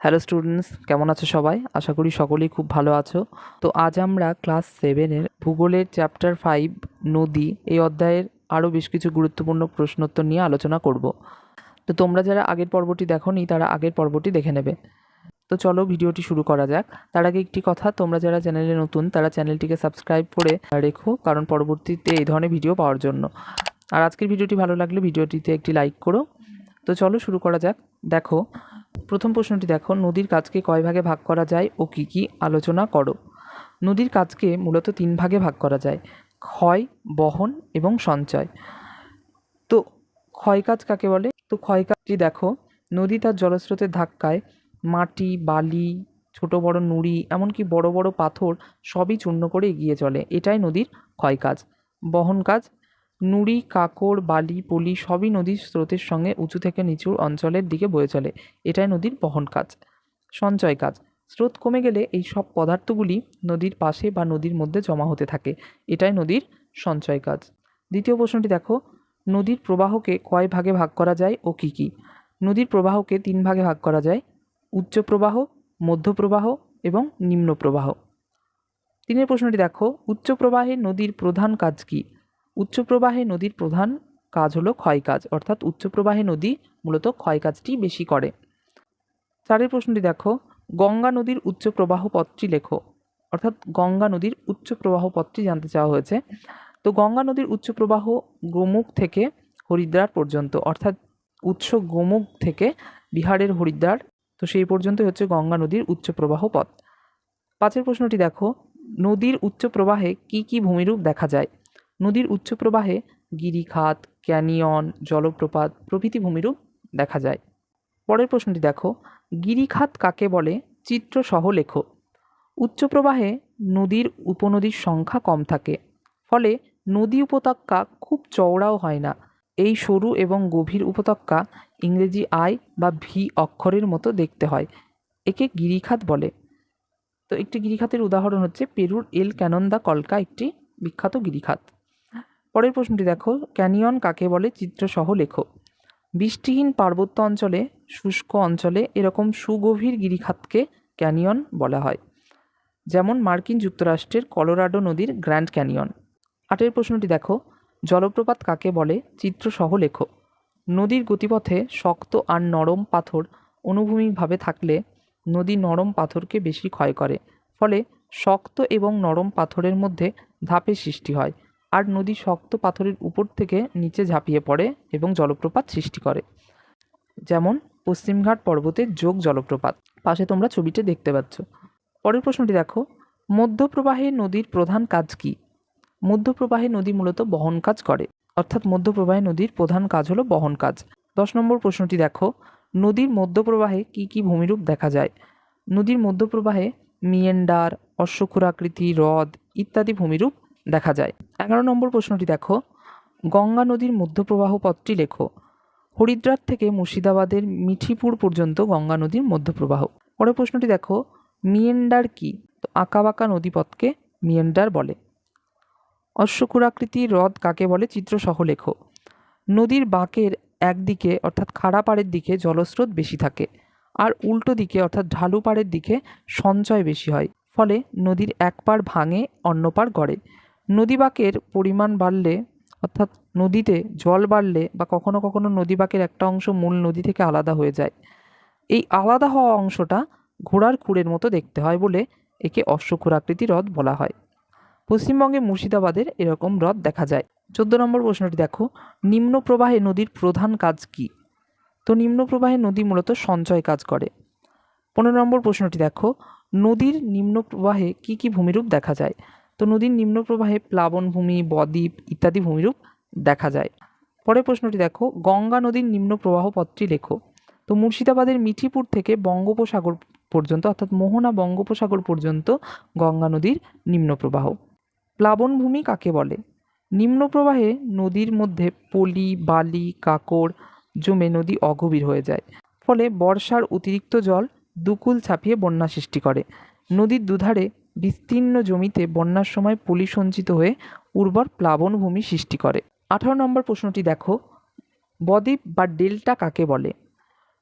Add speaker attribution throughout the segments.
Speaker 1: Hello students কেমন আছো সবাই? আশা করি সকলেই খুব ভালো আছো। তো আজ আমরা ক্লাস সেভেনের ভূগোলের চ্যাপ্টার ফাইভ নদী এই অধ্যায়ের আরও বেশ কিছু গুরুত্বপূর্ণ প্রশ্নোত্তর নিয়ে আলোচনা করব। তো তোমরা যারা আগের পর্বটি দেখোনি, তারা আগের পর্বটি দেখে নেবে। তো চলো ভিডিওটি শুরু করা যাক। তার আগে একটি কথা, তোমরা যারা চ্যানেলে নতুন, তারা চ্যানেলটিকে সাবস্ক্রাইব করে রেখো, কারণ পরবর্তীতে এই ধরনের ভিডিও পাওয়ার জন্য। আর আজকের ভিডিওটি ভালো লাগলে ভিডিওটিতে একটি লাইক করো। তো চলো শুরু করা যাক। দেখো প্রথম প্রশ্নটি দেখো, নদীর কাজকে কয় ভাগে ভাগ করা যায় ও কী কী? আলোচনা করো। নদীর কাজকে মূলত তিন ভাগে ভাগ করা যায়, ক্ষয়, বহন এবং সঞ্চয়। তো ক্ষয় কাজ কাকে বলে? তো ক্ষয় কাজটি দেখো, নদী তার জলস্রোতের ধাক্কায় মাটি, বালি, ছোট বড় নুড়ি, এমনকি বড় বড় পাথর সবই চূর্ণ করে এগিয়ে চলে। এটাই নদীর ক্ষয় কাজ। বহন কাজ নুড়ি কাকড় বালি, পলি সবই নদীর স্রোতের সঙ্গে উঁচু থেকে নিচুর অঞ্চলের দিকে বয়ে চলে। এটাই নদীর বহন কাজ, সঞ্চয় কাজ। স্রোত কমে গেলে এই সব পদার্থগুলি নদীর পাশে বা নদীর মধ্যে জমা হতে থাকে। এটাই নদীর সঞ্চয় কাজ। দ্বিতীয় প্রশ্নটি দেখো, নদীর প্রবাহকে কয় ভাগে ভাগ করা যায় ও কী কী? নদীর প্রবাহকে তিন ভাগে ভাগ করা যায়, উচ্চ প্রবাহ, মধ্য প্রবাহ এবং নিম্ন প্রবাহ। তিনের প্রশ্নটি দেখো, উচ্চ প্রবাহে নদীর প্রধান কাজ কী? উচ্চ প্রবাহে নদীর প্রধান কাজ হলো ক্ষয় কাজ অর্থাৎ উচ্চ প্রবাহে নদী মূলত ক্ষয় কাজটি বেশি করে। চারের প্রশ্নটি দেখো, গঙ্গা নদীর উচ্চ প্রবাহ পথটি লেখো, অর্থাৎ গঙ্গা নদীর উচ্চ প্রবাহ পথটি জানতে চাওয়া হয়েছে। তো গঙ্গা নদীর উচ্চ প্রবাহ গোমুখ থেকে হরিদ্বার পর্যন্ত, অর্থাৎ উৎস গোমুখ থেকে বিহারের হরিদ্বার, তো সেই পর্যন্তই হচ্ছে গঙ্গা নদীর উচ্চ প্রবাহ পথ। পাঁচের প্রশ্নটি দেখো, নদীর উচ্চ প্রবাহে কি কি ভূমিরূপ দেখা যায়? নদীর উচ্চ প্রবাহে গিরিখাত, ক্যানিয়ন, জলপ্রপাত প্রভৃতি ভূমিরূপ দেখা যায়। পরের প্রশ্নটি দেখো, গিরিখাত কাকে বলে? চিত্রসহ লেখো। উচ্চ প্রবাহে নদীর উপনদীর সংখ্যা কম থাকে, ফলে নদী উপত্যকা খুব চওড়াও হয় না। এই সরু এবং গভীর উপত্যকা ইংরেজি আই বা ভি অক্ষরের মতো দেখতে হয়, একে গিরিখাত বলে। তো একটি গিরিখাতের উদাহরণ হচ্ছে পেরুর এল ক্যানন্দা কলকা, একটি বিখ্যাত গিরিখাত। পরের প্রশ্নটি দেখো, ক্যানিয়ন কাকে বলে? চিত্রসহ লেখো। বৃষ্টিহীন পার্বত্য অঞ্চলে, শুষ্ক অঞ্চলে এরকম সুগভীর গিরিখাতকে ক্যানিয়ন বলা হয়। যেমন মার্কিন যুক্তরাষ্ট্রের কলোরাডো নদীর গ্র্যান্ড ক্যানিয়ন। আটের প্রশ্নটি দেখো, জলপ্রপাত কাকে বলে? চিত্রসহ লেখো। নদীর গতিপথে শক্ত আর নরম পাথর অনুভূমিকভাবে থাকলে নদী নরম পাথরকে বেশি ক্ষয় করে। ফলে শক্ত এবং নরম পাথরের মধ্যে ধাপের সৃষ্টি হয়। আর নদী শক্ত পাথরের উপর থেকে নিচে ঝাঁপিয়ে পড়ে এবং জলপ্রপাত সৃষ্টি করে। যেমন পশ্চিমঘাট পর্বতের যোগ জলপ্রপাত। পাশে তোমরা ছবিতে দেখতে পাচ্ছ। পরের প্রশ্নটি দেখো, মধ্যপ্রবাহে নদীর প্রধান কাজ কী? মধ্যপ্রবাহে নদী মূলত বহন কাজ করে। অর্থাৎ মধ্যপ্রবাহে নদীর প্রধান কাজ হলো বহন কাজ। দশ নম্বর প্রশ্নটি দেখো, নদীর মধ্যপ্রবাহে কি কি ভূমিরূপ দেখা যায়? নদীর মধ্যপ্রবাহে মিয়েন্ডার অশ্বক্ষুরাকৃতি হ্রদ ইত্যাদি ভূমিরূপ দেখা যায়। এগারো নম্বর প্রশ্নটি দেখো। গঙ্গা নদীর মধ্যপ্রবাহ পথটি লেখো। হরিদ্রার থেকে মুর্শিদাবাদের মিঠিপুর পর্যন্ত গঙ্গা নদীর মধ্যপ্রবাহ। পরের প্রশ্নটি দেখো। মিয়েন্ডার কি? তো আঁকাবাঁকা নদীপথকে মিয়েন্ডার বলে। অশ্বক্ষুরাকৃতি হ্রদ কাকে বলে? চিত্রসহ লেখো। নদীর বাঁকের একদিকে অর্থাৎ খাড়া পাড়ের দিকে জলস্রোত বেশি থাকে। আর উল্টো দিকে অর্থাৎ ঢালু পাড়ের দিকে সঞ্চয় বেশি হয়। ফলে নদীর এক পাড় ভাঙে অন্য পাড় গড়ে। নদী বাঁকের পরিমাণ বাড়লে, অর্থাৎ নদীতে জল বাড়লে বা কখনো কখনো নদী বাঁকের একটা অংশ মূল নদী থেকে আলাদা হয়ে যায়। এই আলাদা হওয়া অংশটা ঘোড়ার খুঁড়ের মতো দেখতে হয় বলে একে অশ্বক্ষুরাকৃতি হ্রদ বলা হয়। পশ্চিমবঙ্গে মুর্শিদাবাদের এরকম হ্রদ দেখা যায়। চোদ্দ নম্বর প্রশ্নটি দেখো নিম্ন প্রবাহে নদীর প্রধান কাজ কী? তো নিম্ন প্রবাহে নদী মূলত সঞ্চয় কাজ করে। পনেরো নম্বর প্রশ্নটি দেখো, নদীর নিম্ন প্রবাহে কী কী ভূমিরূপ দেখা যায়? তো নদীর নিম্ন প্রবাহে প্লাবনভূমি বদ্বীপ ইত্যাদি ভূমিরূপ দেখা যায়। পরের প্রশ্নটি দেখো, গঙ্গা নদীর নিম্ন প্রবাহ পথটি লেখো। তো মুর্শিদাবাদের মিঠিপুর থেকে বঙ্গোপসাগর পর্যন্ত, অর্থাৎ মোহনা বঙ্গোপসাগর পর্যন্ত গঙ্গা নদীর নিম্ন প্রবাহ প্লাবনভূমি কাকে বলে? নিম্ন প্রবাহে নদীর মধ্যে পলি, বালি, কাকড় জমে নদী অগভীর হয়ে যায়। ফলে বর্ষার অতিরিক্ত জল দুকুল ছাপিয়ে বন্যা সৃষ্টি করে। নদীর দুধারে বিস্তীর্ণ জমিতে বন্যার সময় পলি সঞ্চিত হয়ে উর্বর প্লাবনভূমি সৃষ্টি করে। আঠারো নম্বর প্রশ্নটি দেখো। বদ্বীপ বা ডেল্টা কাকে বলে?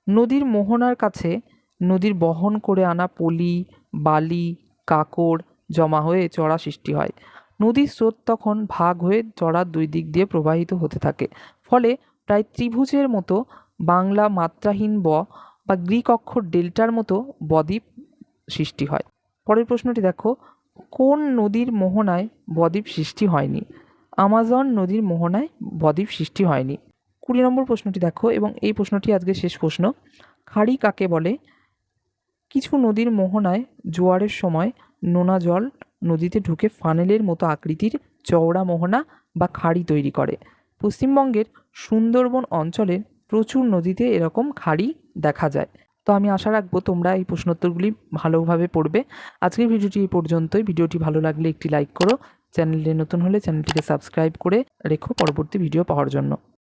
Speaker 1: নদীর মোহনার কাছে নদীর বহন করে আনা পলি, বালি, কাঁকড় জমা হয়ে চড়া সৃষ্টি হয়। নদীর স্রোত তখন ভাগ হয়ে চড়ার দুই দিক দিয়ে প্রবাহিত হতে থাকে। ফলে প্রায় ত্রিভুজের মতো বাংলা মাত্রাহীন ব বা গ্রিক অক্ষর ডেল্টার মতো বদ্বীপ সৃষ্টি হয়। পরের প্রশ্নটি দেখো, কোন নদীর মোহনায় বদ্বীপ সৃষ্টি হয়নি? আমাজন নদীর মোহনায় বদ্বীপ সৃষ্টি হয়নি। কুড়ি নম্বর প্রশ্নটি দেখো, এবং এই প্রশ্নটি আজকে শেষ প্রশ্ন। খাড়ি কাকে বলে? কিছু নদীর মোহনায় জোয়ারের সময় নোনা জল নদীতে ঢুকে ফানেলের মতো আকৃতির চওড়া মোহনা বা খাড়ি তৈরি করে। পশ্চিমবঙ্গের সুন্দরবন অঞ্চলের প্রচুর নদীতে এরকম খাড়ি দেখা যায়। তো আমি আশা রাখব তোমরা এই প্রশ্নোত্তরগুলি ভালোভাবে পড়বে। আজকের ভিডিওটি এই পর্যন্তই। ভিডিওটি ভালো লাগলে একটি লাইক করো। চ্যানেলে নতুন হলে চ্যানেলটিকে সাবস্ক্রাইব করে রেখো পরবর্তী ভিডিও পাওয়ার জন্য।